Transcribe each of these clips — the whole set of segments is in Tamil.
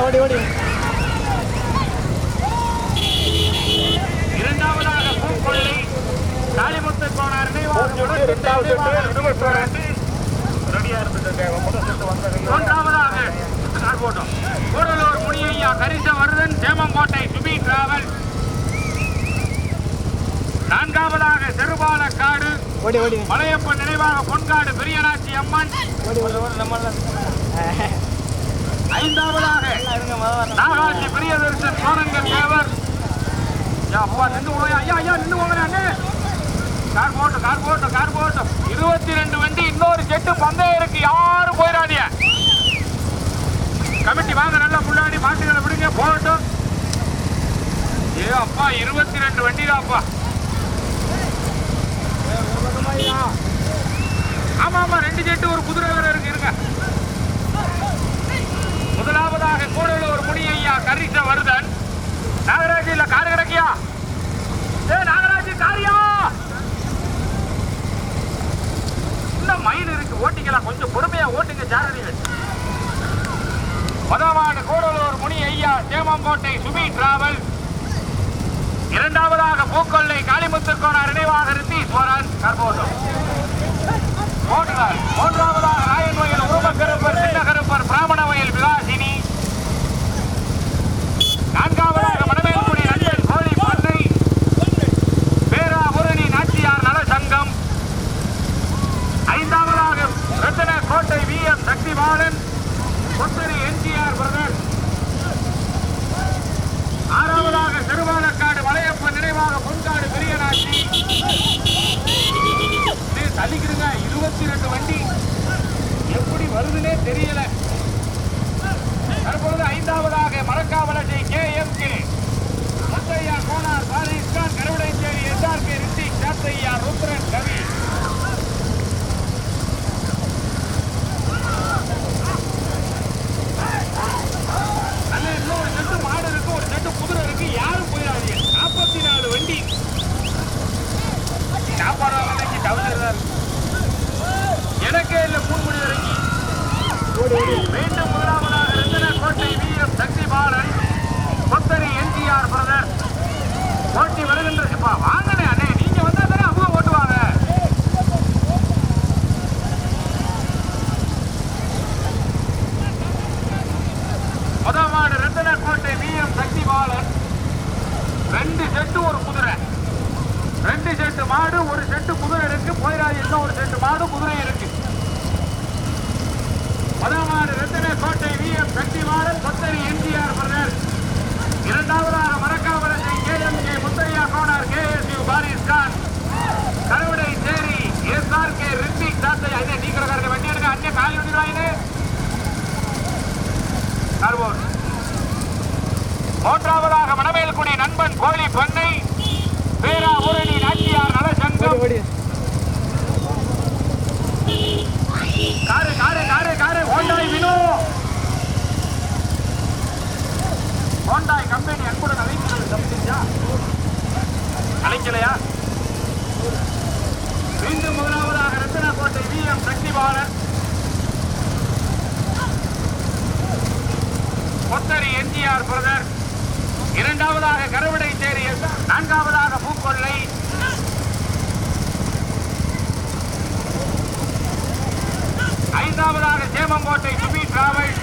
ஓடி ஓடி. இரண்டாவதாக பூக்கொள்ளி காளிமுத்து கோனார் நினைவாளர்களுடன் இரண்டாவது ரெடியா இருந்துட்டு மூன்றாவதாக கரிசவர்தன் சேமங்கோட்டை சுபி டிராவல். நான்காவதாக செருபாலக்காடு. மலையப்பன் நினைவாக பொன்காடு பெரியநாச்சி அம்மன். ஐந்தாவதாக நாகாட்சி பிரியதர்சன் கோரங்கன் தேவர். அப்பா நின்று போய் ஐயா ஐயா நின்று போகிறேன் கார் போட்டும் கார் போட்டும் கார் போட்டும் இருபத்தி ரெண்டு வண்டி இன்னொரு செட்டு பந்தயம் இருக்கு யாரும் போயிடாதீங்க கமிட்டி வாங்க நல்லா முன்னாடி மாட்டுகளை விடுங்க போகட்டும். ஏ அப்பா இருபத்தி ரெண்டு வண்டி அப்பா ஆமா ஆமா ரெண்டு செட்டு ஒரு குதிரை வேற இருக்கு இருங்க. முதலாவதாக கூடலூர் முனி ஐயா கரிச வருதன் நாகராஜ் இல்ல காரு கிடக்கியா? ஏ நாகராஜ் காரியா? இன்னும் மைல் இருக்கு ஓட்டிக்கலாம் கொஞ்சம் பொறுமையா ஓட்டுங்க ஜாகிரதையில் முதலாவது கூடலூர் முனி ஐயா சேமங்கோட்டை சுபி டிராவல்ஸ் இரண்டாவதாக பூக்கொள்ளை காளிமுத்துக்கோனார் நினைவாக ரித்தீஸ்வரன். கர்போதம் மூன்றாவதாக ராயன் கோயில் பாலன் புத்தரி எம்ஜிஆர் பிரதர் ஆறாவதாக சிறுவாலக்காடு வளையப்ப நினைவாக பொன்காடு பெரிய தள்ளிக்கிடுங்க இருபத்தி ரெண்டு வண்டி. எப்படி வருதுன்னே தெரியலை.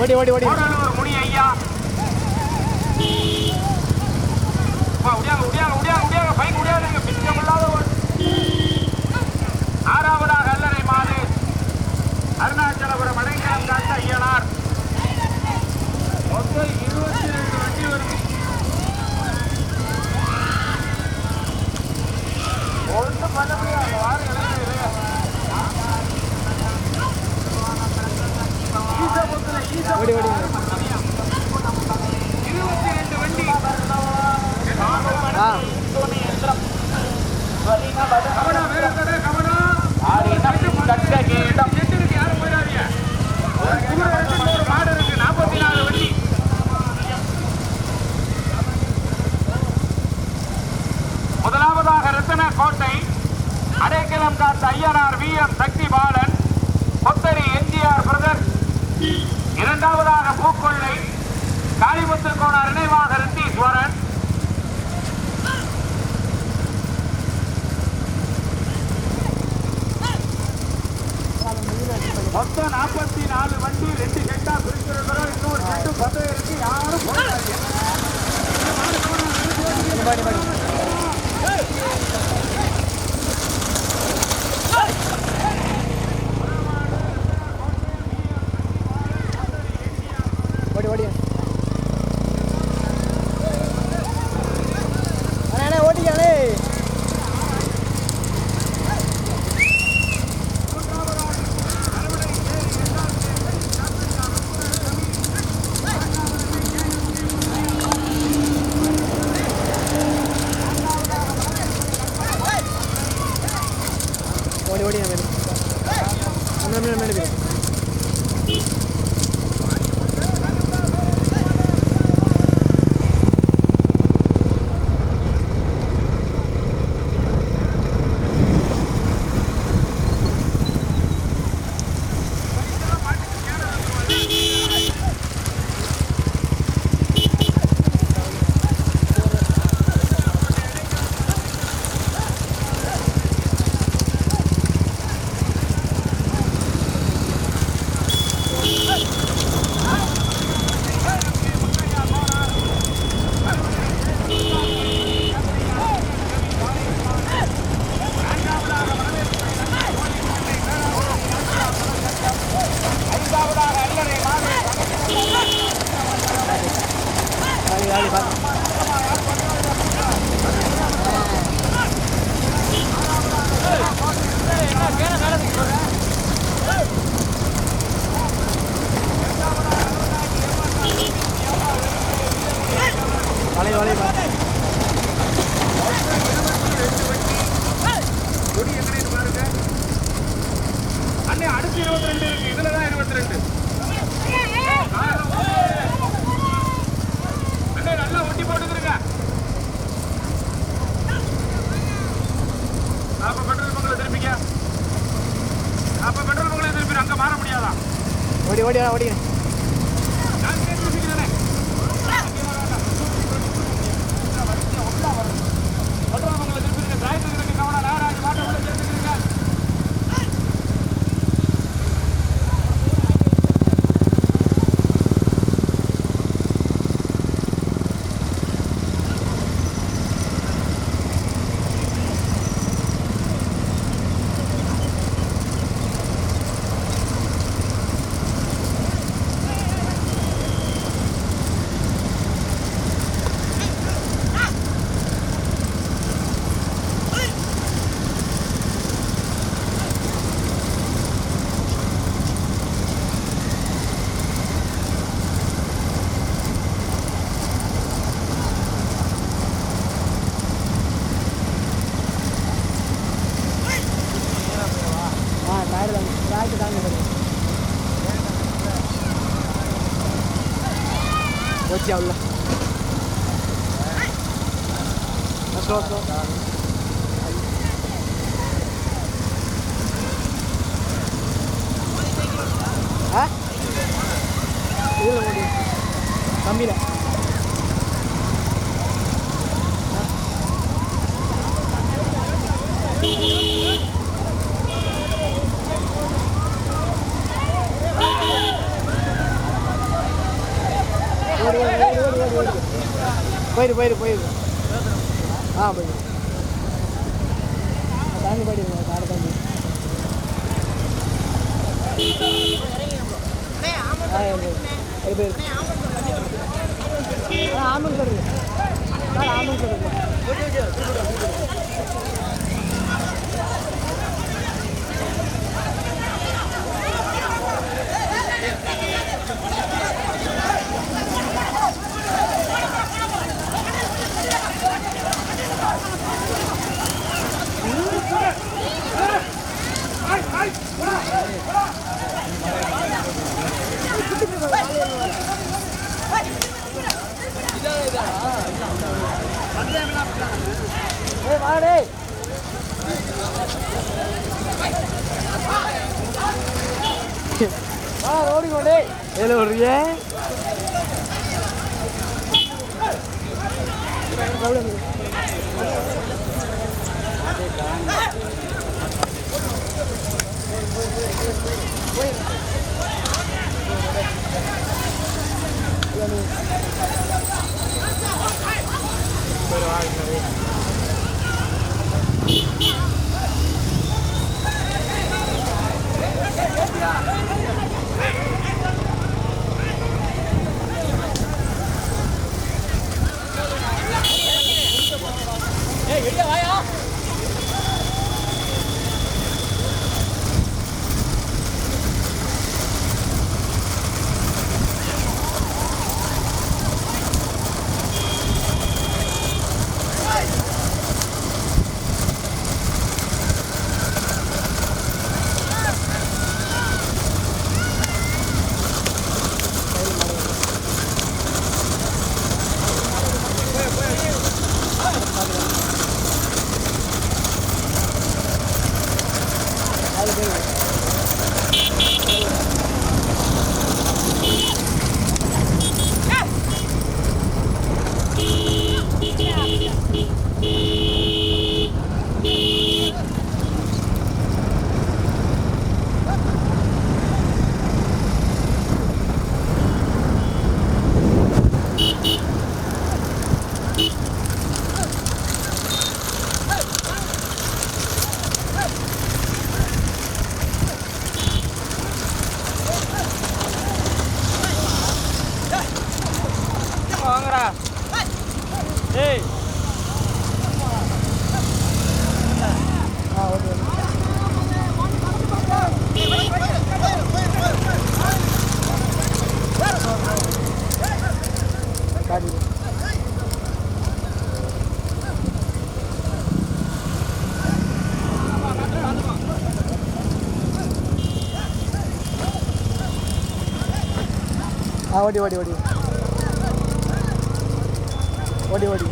ஓடி ஓடி ஓடி Dapat அப்போ பெட்ரோல் பங்கில் திரும்பிக்க. அப்போ பெட்ரோல் பங்கில் திரும்பி அங்கே மாற முடியாதா? ஓடி ஓடி ஓடி. இதில் ஓடி கம்பியில் போயிரு போயிரு போயிரு. ஆ போயிரு. ஆமாம் சார் ஆமாம் சார் வாங்கடா ஆ ஓடி ஓடி ஓடி ஓடி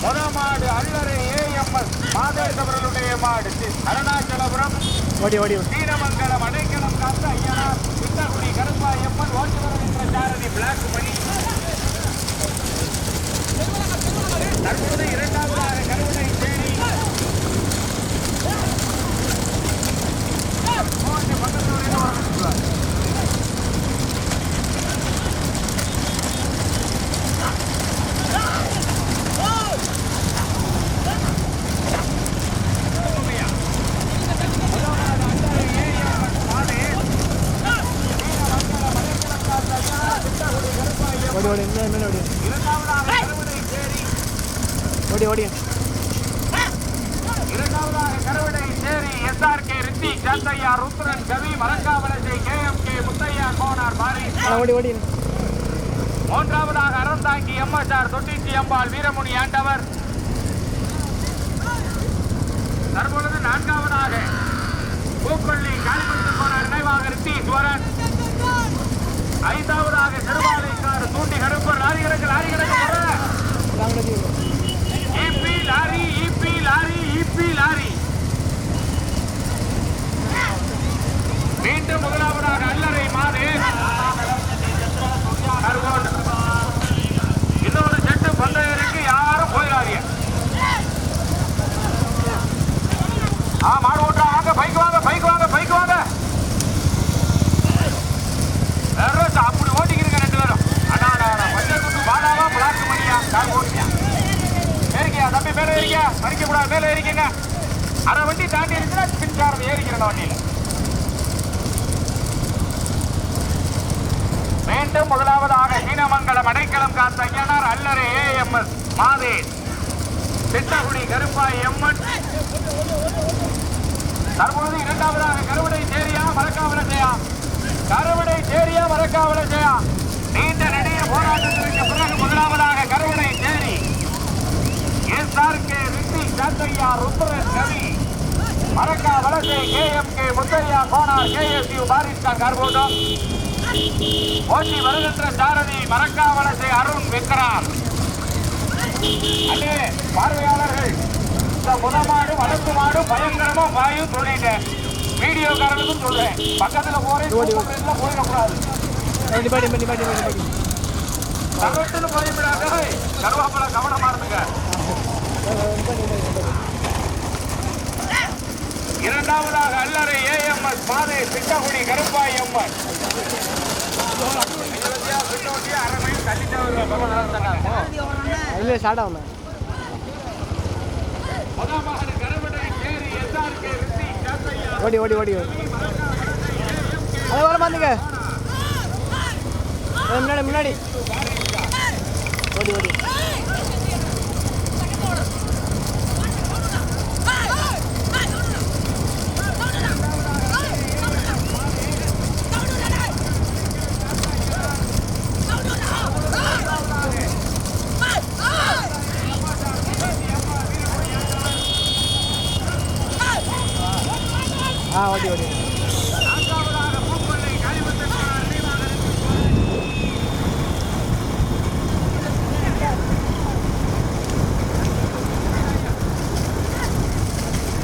முத மாடு அல்லறை ஏஎம்எஸ் மாதேசவர்களுடைய மாடு அருணாச்சலபுரம் ஓடி ஓடி வீரமங்கலம் அடைக்கலம் காத்த ஐயனார் சித்தகுடி கருப்பாயம்மன் ஓட்டுநர் என்ற சாரதி பிளாக் மணி தற்போது இரண்டாவதாக கருவனை ஓடி ஓடி என்ன ஓடி. ஓடி இரண்டாவதாக கருவடை சேரி எஸ்ஆர்கே ரித்தி ருத்ரன் கவி முத்தையா கோனார் ஓடி ஓடி. மூன்றாவதாக அறந்தாங்கி எம்எஸ்ஆர் தொட்டிச்சி அம்பாள் வீரமுனி ஆண்டவர். தற்பொழுது நான்காவதாக பூப்பள்ளி காளிமுத்து கோனார் நினைவாக ரித்தீஸ்வரன் ஐந்தாவதாக திருவாலைக்காடு தூண்டி கருப்பர் லாரி கிடக்கு லாரி கிடக்கு ராங்கடி EB lorry EB lorry EB lorry மீண்டும் முதலாவதாக அல்லறை மாறு கருவோடு. இன்னொரு செட்டு பந்தயம் இருக்கு யாரும் போயிடாதீங்க ஆ மாடு ஓட்டா வாங்க பைக் வாங்க பைக் வாங்க பைக் வாங்க வேற அப்படி ஓட்டிக்கிறீங்க ரெண்டு பேரும் அண்ணா அண்ணா, அண்ணா பஞ்சர் குண்டு பாலாவா பிளாக் மணியா கார் ஓட்டியா ஏறிக்கையா தம்பி மேலே ஏறிக்க மறிக்க கூடாது மேலே ஏறிக்கங்க அரை வண்டி தாண்டி இருக்குன்னா பின்சாரம் ஏறிக்கிறேன் வண்டியில மீண்டும் முதலாவதாக சீனமங்கலம் அடைக்கலம் காத்த ஐயனார் அல்லறை ஏஎம்எஸ் மாதே. திட்டகுடி கருப்பாய் எம்மன் தற்பொழுது இரண்டாவதாக கருவடை சேரியா மறக்காவல செய்யா கருவடை சேரியா மறக்காவல செய்யா நீண்ட நெடிய போராட்டத்திற்கு பிறகு முதலாவதாக Karuvadai Cheri K Rithi Sathaiya Rudran Kavi. Marakka Valasai K M K Muthaiya Konar K S U Pariskhan கார்போட்டோ. ஓட்டி வருகின்ற சாரதி மரக்கா வலசை அருண் விக்ராம் அண்ணே பார்வையாளர்கள் இந்த முதமாடு வளர்ப்பு மாடு பயங்கரமா பாயு சொல்லிட்டேன் வீடியோக்காரனுக்கும் சொல்றேன். பக்கத்துல போறேன் போயிடக்கூடாது. தகவட்டுன்னு போயிடாத கருவாப்பழ கவனமா இருந்துங்க இரண்டாவதாக அல்லறை ஏஎம்எஸ் பாதை திட்டகுடி கருப்பாய் எம்எஸ். இல்லை ஸ்டார்ட் ஆகணும் ஓடி ஓடி ஓடி ஓடி. அது வர மாந்துங்க முன்னாடி முன்னாடி. ஓடி ஓடி ஆ ஓடி ஓடி நான்காவதாக பூக்கொள்ளை காளிமுத்தனார் நினைவாக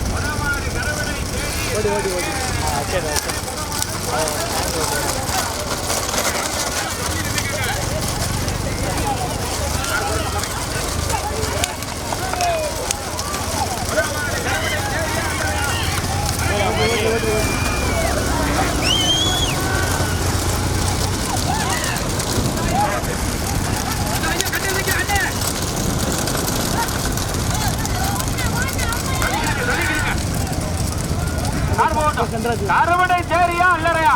முதலாவது கருவடை சேரி ஓடி ஓடி ஓடி ஆ சரி ஓகே கன்றாஜ் கருவடை சேரியா அல்லறையா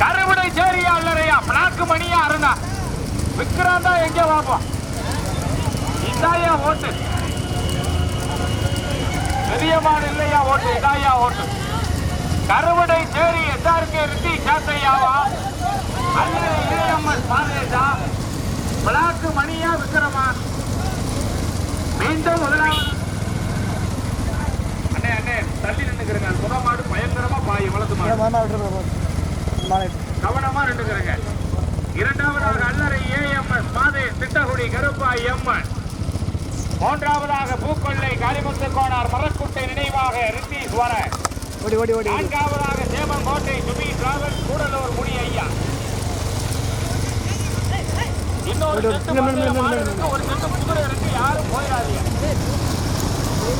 கருவடை சேரியா அல்லறையா பிளாக்கு மணியா அருணா விக்ராந்தா எங்க பாப்போம் இதாயா ஓட்டு பெரியமான் இல்லையா ஓட்டு ஓட்டு கருவடை சேரி எஸ்ஆர்கே ரித்தி சாத்தையாவா? அல்லது இளையம்மன் பாரேசா பிளாக்கு மணியா விக்ரமா? மீண்டும் முதலாவது. அண்ணே அண்ணே தள்ளி நின்னுக்கிறேங்க. முத மாடு பயங்கரமா பாய் வளர்த்து மாடு. கவனமா நின்னுக்கிறேங்க. இரண்டாவதாக அல்லறை ஏஎம்எஸ் மாதே திட்டகுடி கருப்பாய் எம்மன் மூன்றாவதாக பூக்கொள்ளை காளிமுத்து கோனார் மரக்குட்டை நினைவாக ரித்தீஸ் வர ஓடி ஓடி ஓடி நான்காவதாக சேமங்கோட்டை சுமி டிராவல் கூடலூர் முடி ஐயா இன்னொரு ஓடு, ஓடு. செட்டு இல்ல, இல்ல, இல்ல, பந்தய மாடு இல்ல, இல்ல. இருக்கு, ஒரு செட்டு குதிரை இருக்கு யாரும் போயிடாதீங்க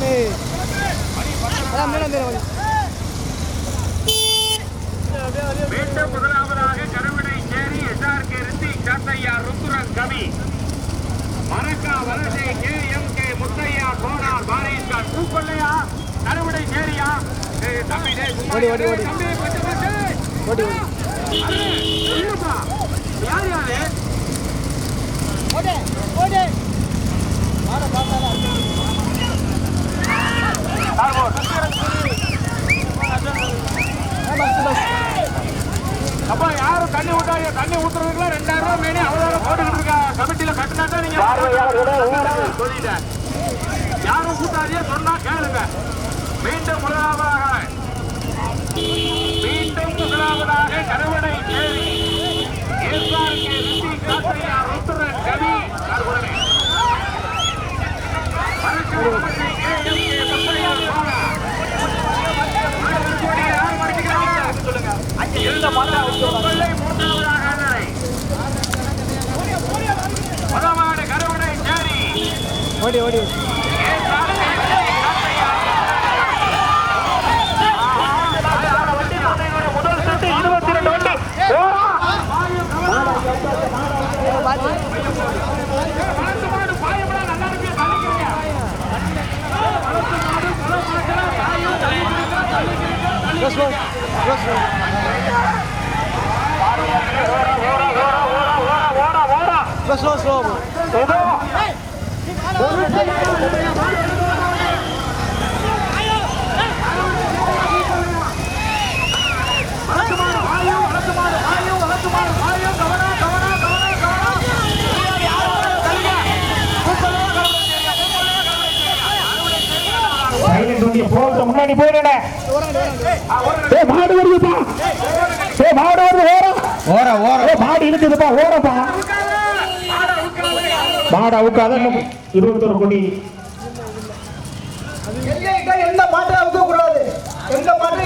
ஏய், அதான் மேடம் தெரியும் மீண்டும் முதலாவதாக கருவிடை சேரி SRK Riddhi Sathaiya Rudran Kavi Marakka Valasai K M K Muthaiya Konar Pareskhan பூக்கொள்ளையா Karuvidai சேரியா ஏய், தம்பி டேய், சும்மா ஓடி, ஓடி, இரு, ஓடி. தம்பி, கொஞ்சம் கொஞ்சம். ஓடி ஓடி அடே, இருப்பா. யார் யாரு சார்போட். பஸ் பஸ் அப்பா யாரும் தண்ணி ஊத்தாதீங்க தண்ணி ஊத்துறதுக்குலாம் ரெண்டாயிரம் ரூபாய் மேனி அவ்வளவு போட்டுக்கிட்டு இருக்கா. கமிட்டியில கட்டினா தான் நீங்க சொல்லிட்டேன். யாரும் ஊத்தாதீங்க சொன்னா கேளுங்க. மீண்டும் முதலாவதாக. மீண்டும் முதலாவதாக கருவடை கேள்வி ருத்ரன் கவி? கருவடை முத்தையா சோழா. மாடுபிடி யார் மடிக்கிறாங்க? சொல்லுங்க இந்த கொள்ளை மூன்றாவதாக அண்ணனை. முதமாடு கருவடை சேரி ஓடி ஓடி முதல் செட்டு இருபத்தி ரெண்டு வண்டி பார்த்து வளர்த்து முன்னாடி போயிடுடா. ஏ மாடு வருதுப்பா ஏ மாடு வருது ஓரம் ஓரம் மாடு இருக்குதுப்பா ஓரப்பா மாடு அவுக்காத இன்னும் இருபத்தொரு கோடி. எந்த மாட்டை அவுக்க கூடாது எந்த மாட்டை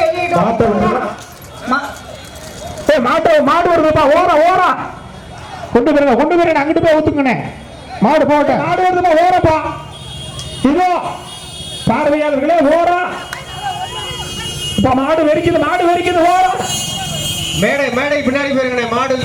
ஏ மாட்டை மாடு வருதுப்பா கொண்டு போயிருங்க கொண்டு போயிருங்க அங்கிட்டு போய் ஊத்துங்கண்ணே மாடு போகட்டும். மாடு வருதுப்பா ஓரப்பா. இதோ பார்வையாளர்களே ஓரம் இப்ப மாடு வெடிக்குது மாடு வெடிக்குது ஓரம் மேடை மேடை பின்னாடி போயிருங்கண்ணே மாடு